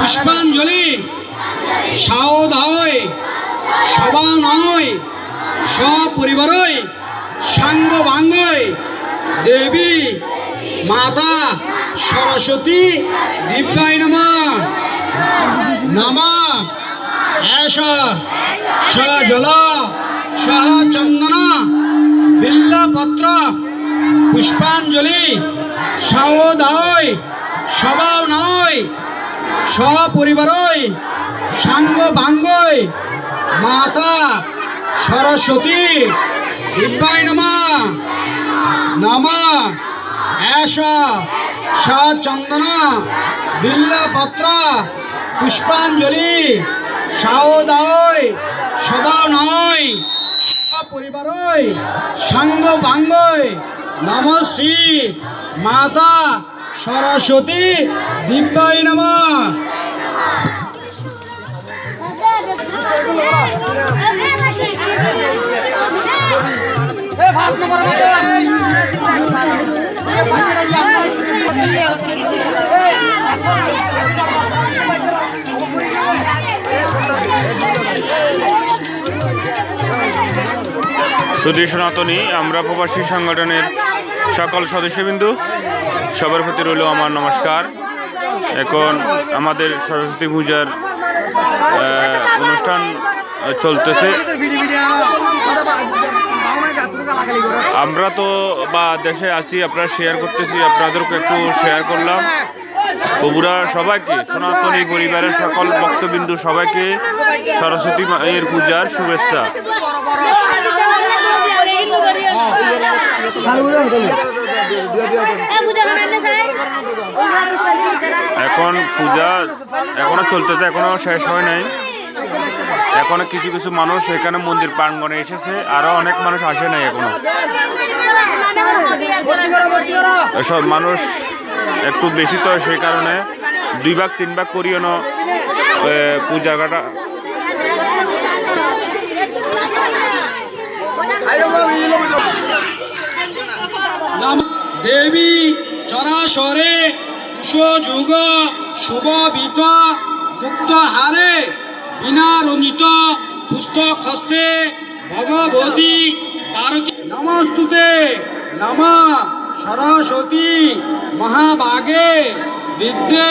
পুষ্পাঞ্জলি। সাওধায় সবা নয়, সপরিবারই, সাঙ্গ ভাঙ্গয় দেবী, মাতা, সরস্বতী, দিব্যায় নম। নম। এষ সহ জল সহ চন্দন, বিল্লপত্র, পুষ্পাঞ্জলি। সাওধায় সবা নয় সপরিবারই সাঙ্গ ভাঙ্গই মাতা সরস্বতী, দিব্যায় নম নম, এষ, সচন্দন, বিল্লপত্র, পুষ্পাঞ্জলি, সাওদায় সদা নয় পরিবারই সাঙ্গ ভাঙ্গই নম শ্রী মাতা সরস্বতী দিব্যায় নম। সুধী সনাতনী, আমরা প্রবাসী সংগঠনের সকল সদস্যবিন্দু, সবার প্রতি রইল আমার নমস্কার। এখন আমাদের সরস্বতী পূজার অনুষ্ঠান চলতেছে। আমরা তো বা দেশে আছি, আপনারা শেয়ার করতেছি, আপনাদেরকে একটু শেয়ার করলাম। বগুড়া সবাইকে, সনাতনী পরিবারের সকল ভক্তবিন্দু সবাইকে সরস্বতী মায়ের পূজার শুভেচ্ছা। এখন পূজা এখনও চলতেছে, এখনও শেষ হয় নাই। এখনও কিছু কিছু মানুষ এখানে মন্দির প্রাঙ্গণে এসেছে, আরও অনেক মানুষ আসে নাই এখনও। এসব মানুষ একটু বেশি তো, সেই কারণে দুই ভাগ, তিন ভাগ করিও না পূজা কাটা। নাম দেবী চরাশরে কুশযুগ শুভবিত মুক্ত হারে বিনা রঞ্জিত পুস্তক হস্তে ভগবতী পার্বতী। নমস্তুতে নম সরস্বতী মহাভাগে বিদ্যে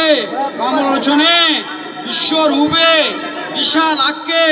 কমলোচনে বিশ্বরূপে বিশালাক্যে